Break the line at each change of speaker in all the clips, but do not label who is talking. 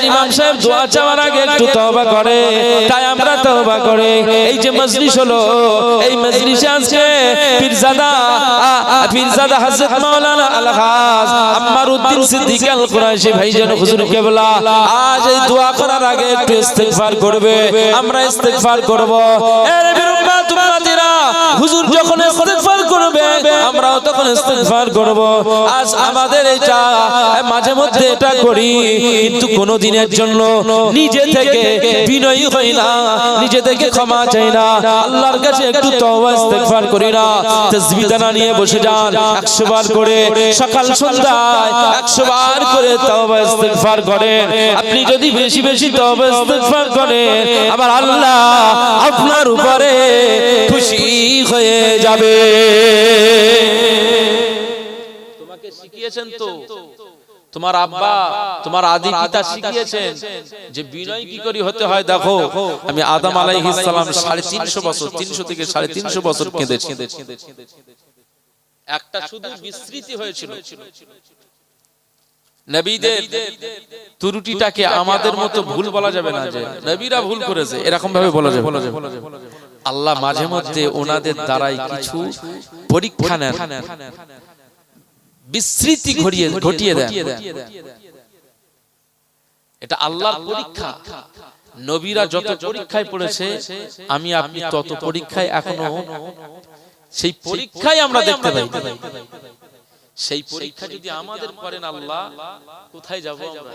আজ ইমাম সাহেব দোয়া চাওয়ার আগে একটু তওবা করে তাই আমরা তওবা করে। এই যে মজলিস হলো এই মজলিসে আজকে পীরজাদা আ- আ- পীরজাদা হযরত মাওলানা আলহাজ আম্মার উদ্দিন সিদ্দিক আল কুরাইশি ভাইজান হুজুর কেবলা আজ এই দোয়া করার আগে একটু ইস্তেগফার করবে। আমরা ইস্তেগফার করব। এর বিরুম্মা তুমাতিরা হুজুর যখন ইস্তেগফার করবে আমরাও তখন ইস্তেগফার করব। আজ আমাদের এটা মাঝে মধ্যে এটা করি, কিন্তু কোনো দিনের জন্য নিজে থেকে বিনয়ী হই না, নিজে থেকে ক্ষমা চাই না। আল্লাহর কাছে একটু তওবা, ইস্তেগফার করি না। তাসবিহ দানা নিয়ে বসে যান 100 বার করে সকাল সন্ধ্যায় 100 বার করে তওবা, ইস্তেগফার করেন। আপনি যদি বেশি বেশি তওবা, ইস্তেগফার করেন, আবার আল্লাহ আপনার উপরে খুশি হয়ে যাবে। শিখিয়েছেন তো। তোমার আব্বা তোমার আদি পিতা শিখিয়েছেন যে বিনয় কি করে হতে হয় দেখো আমি আদম আলাইহিস সালাম 350 বছর 300 থেকে 350 বছর কেঁদেছি একটা শুধু বিস্মৃতি হয়েছিল। নবীদের ত্রুটিটাকে আমাদের মতো ভুল বলা যাবে না যে নবীরা ভুল করেছে এরকম ভাবে বলা যাবে আল্লাহ মাঝে মধ্যে ওনাদের দ্বারাই কিছু পরীক্ষা নেন। বিস্মৃতি ঘটিয়ে ঘটিয়ে দেন। এটা আল্লাহর পরীক্ষা। নবীরা যত পরীক্ষায় পড়েছে আমি আপনি তত পরীক্ষায় এখনও সেই পরীক্ষায় আমরা দেখতে পাই। সেই পরীক্ষা যদি আমাদের করেন আল্লাহ কোথায় যাব আমরা?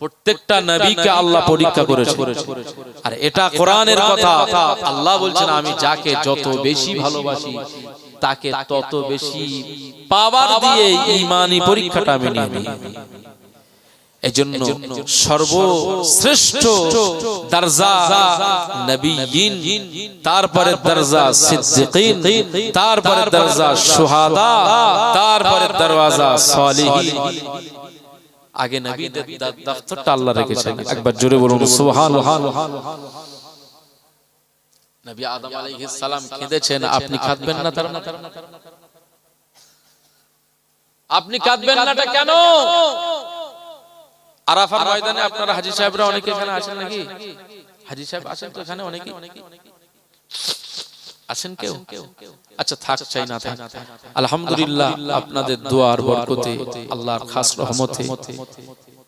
প্রত্যেকটা নবীকে আল্লাহ পরীক্ষা করেছে। আর এটা কোরআনের কথা। আল্লাহ বলছেন আমি যাকে যত বেশি ভালোবাসি তাকে তত বেশি পাওয়ার দিয়ে ইমানি পরীক্ষাটা আমি নিয়ে নিই। এজন্য সর্বশ্রেষ্ঠ দরজা নবীন তারপরে দরজা সিদ্দিকিন তারপরে দরজা শুহাদা তারপরে দরওয়াজা সালিহিন আগে নবীদের দ- দফতরটা আল্লাহ রেখেছেন একবার জোরে বলুন। সুবহানাল্লাহ। নবী আদম আলাইহিস সালাম কেঁদেছেন আপনি কাঁদবেন না তার আপনি কাঁদবেন নাটা কেন? আরাফার ময়দানে আপনারা হাজী সাহেবরা অনেকে এখানে আছেন নাকি? হাজী সাহেব আছেন তো এখানে অনেকে? আছেন কেউ? আচ্ছা থাক চাই না থাক। আলহামদুলিল্লাহ আপনাদের দোয়ার বরকতে আল্লাহর খাস রহমতে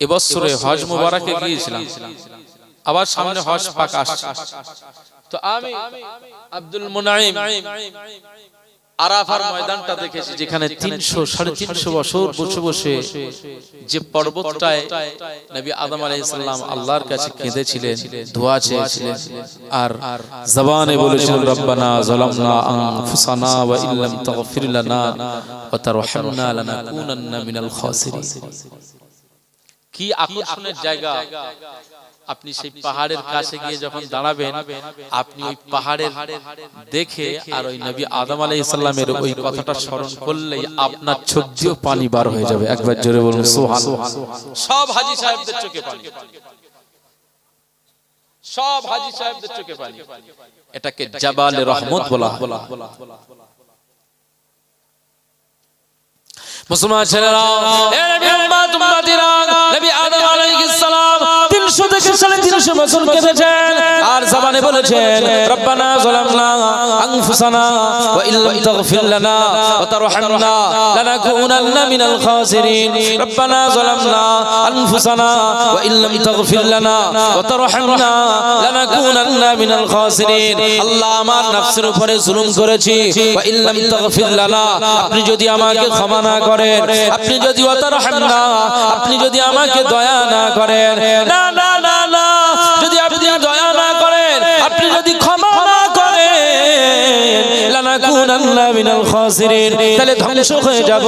এবছরে হজ মুবারকে গিয়েছিলাম। আবার সামনে হজ পাক আসছে তো আমি আব্দুল মুনাইম আরাফার ময়দানটা দেখেছি যেখানে তিনশো, সাড়ে তিনশো বছর বসে বসে যে পর্বতটায় আর জবানে বলেছিলেন, রব্বানা কি আকর্ষণের জায়গা আপনি সেই পাহাড়ের কাছে গিয়ে যখন দাঁড়াবেন আপনি ওই পাহাড়ের দেখে আর ওই নবী আদম আলাইহিস সালামের ওই কথাটা স্মরণ করলেই আপনার চোখ দিয়েও পানি বার হয়ে যাবে। একবার জোরে বলুন সুবহানাল্লাহ। সব হাজী সাহেবদের চোখে পানি। সব হাজী সাহেবদের চোখে পানি। এটাকে জাবালে রহমত বলা মুসলমান ছেলেরা নবী 350 বছর জবানে বলেছেন রব্বানা যালামনা আনফুসানা ওয়া ইল্লাম তাগফির লানা ওয়া তারহামনা লানাকুনান্না মিনাল খাসিরিন. রব্বানা যালামনা আনফুসানা ওয়া ইল্লাম তাগফির লানা ওয়া তারহামনা লানাকুনান্না মিনাল খাসিরিন। আল্লাহ আমার নফসের উপরে জুলুম করেছি ওয়া ইল্লাম তাগফির লানা। আপনি যদি আমাকে ক্ষমা না করেন আপনি যদি ওয়াতারহামনা আপনি যদি আমাকে দয়া না করেন। না না না না যদি আপনি দয়া না করেন আপনি যদি ক্ষমা না করেন তাহলে ধ্বংস হয়ে যাব,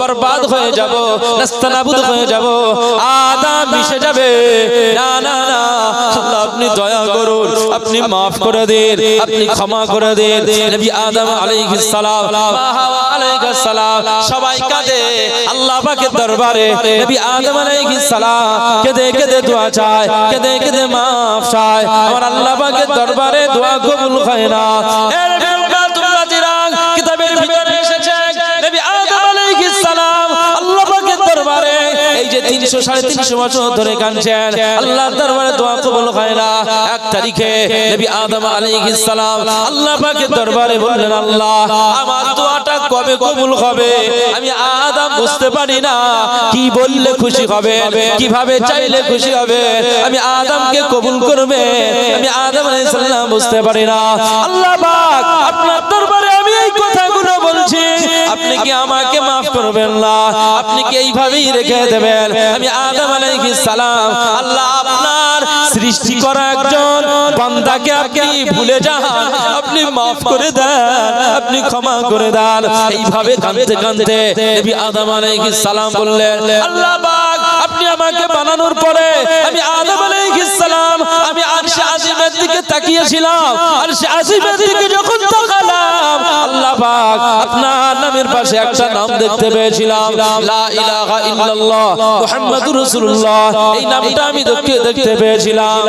বরবাদ হয়ে যাব, নাস্তানাবুদ হয়ে যাব আদা মিশে যাবে। না না না আপনি দয়া আপনি মাফ করে দেন, আপনি ক্ষমা করে দেন। নবী আদম আলাইহিস সালাম, মা হাওয়া আলাইহিস সালাম, সবাই কাঁদে, আল্লাহ পাকের দরবারে। নবী আদম আলাইহিস সালাম কেঁদে কেঁদে দোয়া চায়, কেঁদে কেঁদে মাফ চায়। আমার আল্লাহ পাকের দরবারে দোয়া কবুল হয় না। তিনশো সাড়ে তিনশো বছর ধরে কাঁদছেন। আল্লাহর দরবারে দোয়া কবুল হয় না। এক তারিখে নবী আদম আলাইহিস সালাম আল্লাহ পাকের দরবারে বললেন, আল্লাহ, আমার দোয়াটা কবে কবুল হবে? আমি আদম বুঝতে পারি না। কি বললে খুশি হবে? কীভাবে চাইলে খুশি হবে? আমি আদমকে কবুল করবে? আমি আদম আলাইহিস সালাম বুঝতে পারি না। আল্লাহ পাক, আপনার দরবারে আমি এই কথাগুলো বলছি। আপনি কি আমাকে মাফ করবেন না? আপনি কি এইভাবেই রেখে দেবেন? আমি আদম আলাইহিস সালাম, আল্লাহ আপনার সৃষ্টি করা একজন বান্দাকে আপনি ভুলে যান, আপনি মাফ করে দেন, আপনি ক্ষমা করে দেন। এইভাবে কাঁদতে কাঁদতে নবী আদম আলাইহিস সালাম বললেন, আল্লাহ পাক আমাকে বানানোর পরে আমি আদম আলাইহিস সালাম, আমি আরশে আজিমের দিকে তাকিয়েছিলাম। আরশে আজিমের দিকে যখন তাকালাম, আল্লাহ পাক আপনার নামের পাশে একটা নাম দেখতে পেয়েছিলাম। লা ইলাহা ইল্লাল্লাহ মুহাম্মাদুর রাসূলুল্লাহ। এই নামটা আমি দেখতে দেখতে পেয়েছিলাম।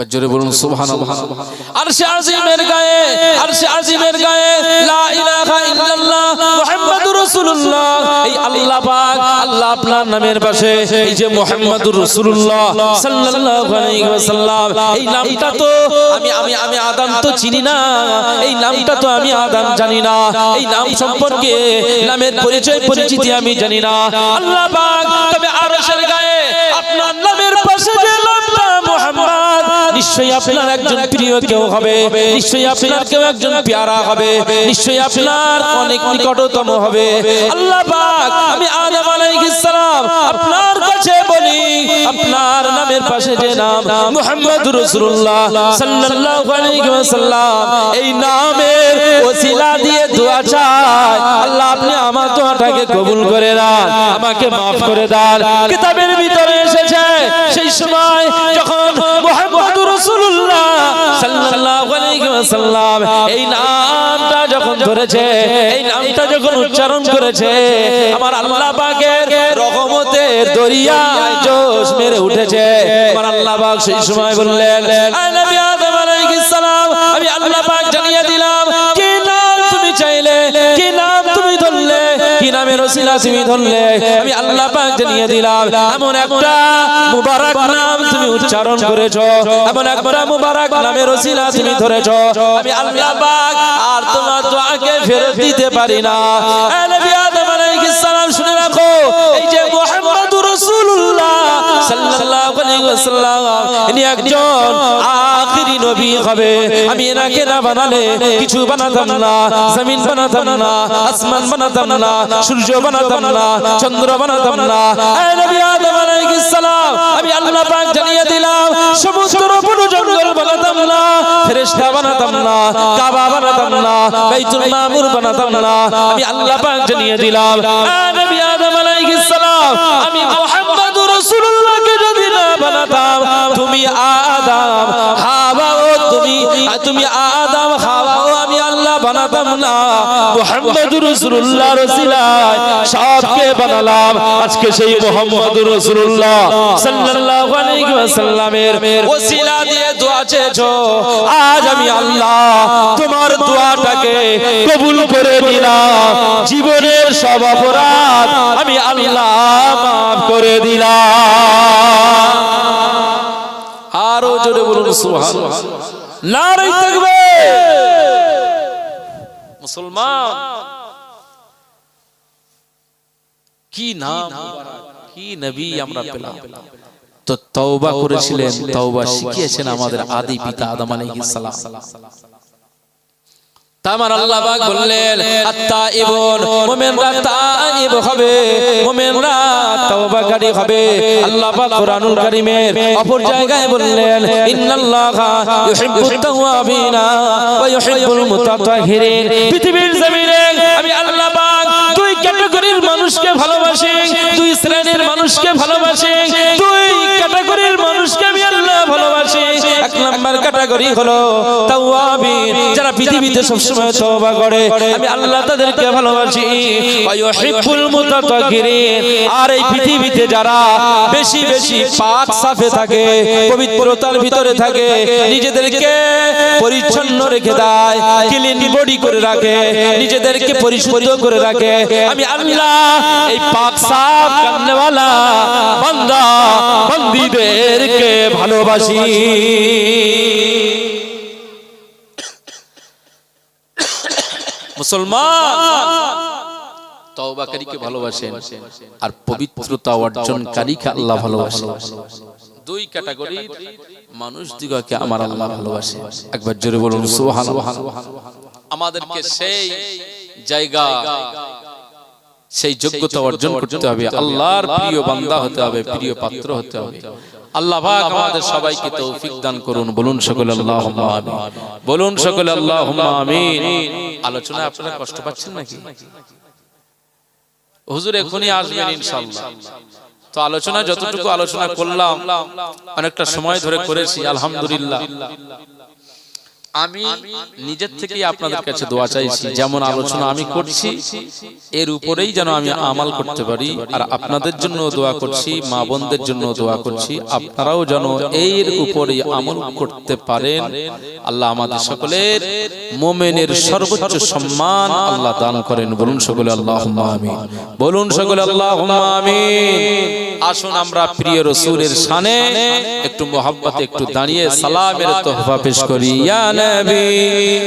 একবার জোরে বলুন সুবহানাল্লাহ। আরশে আজিমের গায়ে আরশে আজিমের গায়ে লা ইলাহা ইল্লাল্লাহ মুহাম্মাদুর রাসূলুল্লাহ। এই আল্লাহ পাক আল্লাহ আপনার নামের পাশে এই যে মুহাম্মাদুর রাসূলুল্লাহ সাল্লাল্লাহু আলাইহি ওয়াসাল্লাম এই নামটা তো আমি আমি আমি আদম তো চিনি না। এই নামটা তো আমি আদম জানি না। এই নাম সম্পর্কে নামের পরিচয় পরিচিতি আমি জানি না। আল্লাহ পাক তবে আরশের গায়ে আপনার নামের পাশে যে নামটা মুহাম্মদ নিশ্চয়ই আপনার একজন প্রিয় কেউ হবে। নিশ্চয়ই আপনার কেউ একজন পেয়ারা হবে। নিশ্চয়ই আপনার অনেক নিকটতম হবে। আল্লাহ পাক আমি আদম আলাইহিস সালাম আপনার কাছে বলি আপনার নামের পাশে যে নাম রাসূলুল্লাহ সাল্লাল্লাহু আলাইহি ওয়াসাল্লাম এই নামের ওসিলা দিয়ে দোয়া চাই। আল্লাহ আপনি আমার দোয়াটাকে কবুল করে দেন আমাকে maaf করে দেন। কিতাবের ভিতরে এসেছে সেই সময় যখন ওয়াসাল্লাম, এই নামটা যখন ধরেছে, এই নামটা যখন উচ্চারণ করেছে, আমার আল্লাহ পাকের রহমতের দরিয়া জোশ মেরে উঠেছে। আমার আল্লাহ পাক সেই সময় বললেন আমি আল্লাহ পাক জানিয়ে দিলাম ওসিলা তুমি ধরলে, আমি আল্লাহ পাক জানিয়ে দিলাম, এমন একটা মুবারক নাম তুমি উচ্চারণ করেছ, এমন একটা মুবারক নামের ওসিলা তুমি ধরেছো, আমি আল্লাহ পাক আর তোমার দোয়াকে ফেরত দিতে পারি না। সাল্লাল্লাহু আলাইহি ওয়াসাল্লাম, ইনি একজন নবী হবে। আমি এনাকে না বানালে কিছু বানাতাম না। জমিন বানাতাম না, আসমান বানাতাম না, সূর্য বানাতাম না, চন্দ্র বানাতাম না। নবী আদম আলাইহিস সালাম, আমি আল্লাহ পাক জানিয়ে দিলাম সমুদ্র পুরো জঙ্গল বানাতাম না, ফেরেশতা বানাতাম না, কাবা বানাতাম না, বাইতুল মামুর বানাতাম না। আমি আল্লাহ পাক জানিয়ে দিলাম নবী আদম আলাইহিস সালাম, আমি মুহাম্মদুর রাসূলুল্লাহকে যদি না বানাতাম, তুমি আদম তুমি আদম হাওয়াও আমি আল্লাহ বানাতাম না। সবকে বানালাম। আজকে সেই রাসূলুল্লাহ সাল্লাল্লাহু আলাইহি ওয়াসাল্লামের ওসিলা দিয়ে দোয়া চেয়েছো। আজ আমি আল্লাহ তোমার দোয়াটাকে কবুল করে নিলাম। জীবনের সব অপরাধ আমি আল্লাহ করে দিলাম। আরও জোরে বলুন, সুবহানাল্লাহ। নারাই থাকবে। মুসলমান। কি নাম কি নবী আমরা পেলাম? তো তওবা করেছিলেন তওবা শিখিয়েছেন আমাদের আদি পিতা আদম আলাইহিস সালাম। তামার আল্লাহ পাক বললেন আত্তাইবুন মুমিনরা তাইব হবে মুমিনরা তওবাকারী হবে। আল্লাহ পাক কোরআনুল কারীমের অপর জায়গায় বললেন ইন্নাল্লাহা ইউহিব্বুত তাওয়াবিনা ওয়া ইউহিব্বুল মুতাতাহিরিন। পৃথিবীর জমিনে আমি আল্লাহ পাক দুই ক্যাটাগরির মানুষকে ভালোবাসি দুই শ্রেণির মানুষকে ভালোবাসি দুই ক্যাটাগরির মানুষকে ক্যাটাগরি হলো তাওয়াবিন যারা পৃথিবীতে সবসময় তওবা করে, আমি আল্লাহ তাদেরকে ভালোবাসি। ওয়া ইউহিব্বুল মুতাতাহহিরিন আর এই পৃথিবীতে যারা বেশি বেশি পাক সাফে থাকে, পবিত্রতার ভিতরে থাকে, নিজেদেরকে পরিচ্ছন্ন রেখে দেয় ক্লিন বডি করে রাখে, নিজেদেরকে পরিশুদ্ধ করে রাখে। আমি আল্লাহ এই পাক সাফ করনেওয়ালা বান্দা, বান্দীদেরকে ভালোবাসি। মুসলমান! তওবাকারীকে ভালোবাসেন আর পবিত্রতা অর্জনকারীকে আল্লাহ ভালোবাসেন। দুই ক্যাটাগরি মানুষ দিগকে আমার আল্লাহ ভালোবাসে। একবার জোরে বলুন সুবহানাল্লাহ। আমাদেরকে সেই জায়গা সেই যোগ্যতা অর্জন করতে হবে। আল্লাহর প্রিয় বান্দা হতে হবে প্রিয় পাত্র হতে হবে। আল্লাহ পাক আমাদের সবাইকে তৌফিক দান করুন বলুন সকল আল্লাহুম্মা আমিন। বলুন সকলে আল্লাহুম্মা আমিন। আলোচনায় আপনারা কষ্ট পাচ্ছেন নাকি? হুজুর এখনই আসবেন ইনশাআল্লাহ। তো আলোচনা যতটুকু আলোচনা করলাম অনেকটা সময় ধরে করেছি আলহামদুলিল্লাহ। আমি নিজের থেকেই আপনাদের কাছে দোয়া চাইছি যেমন আলোচনা আমি করছি এর উপরেই যেন আমি আমাল করতে পারি আর আপনাদের জন্য দোয়া করছি মা বোনদের জন্য দোয়া করছি আপনারাও যেন এর উপরে আমল করতে পারেন। আল্লাহ আমাদের সকলের মোমেনের সর্বোচ্চ সম্মান আল্লাহ দান করেন। বলুন সকলে আল্লাহ আমি বলুন সকলে আল্লাহ আমিন। আসুন আমরা প্রিয় রসুলের সানে একটু মোহাব্বতে একটু দাঁড়িয়ে সালামের তোহফা পেশ করি। ইয়া নবী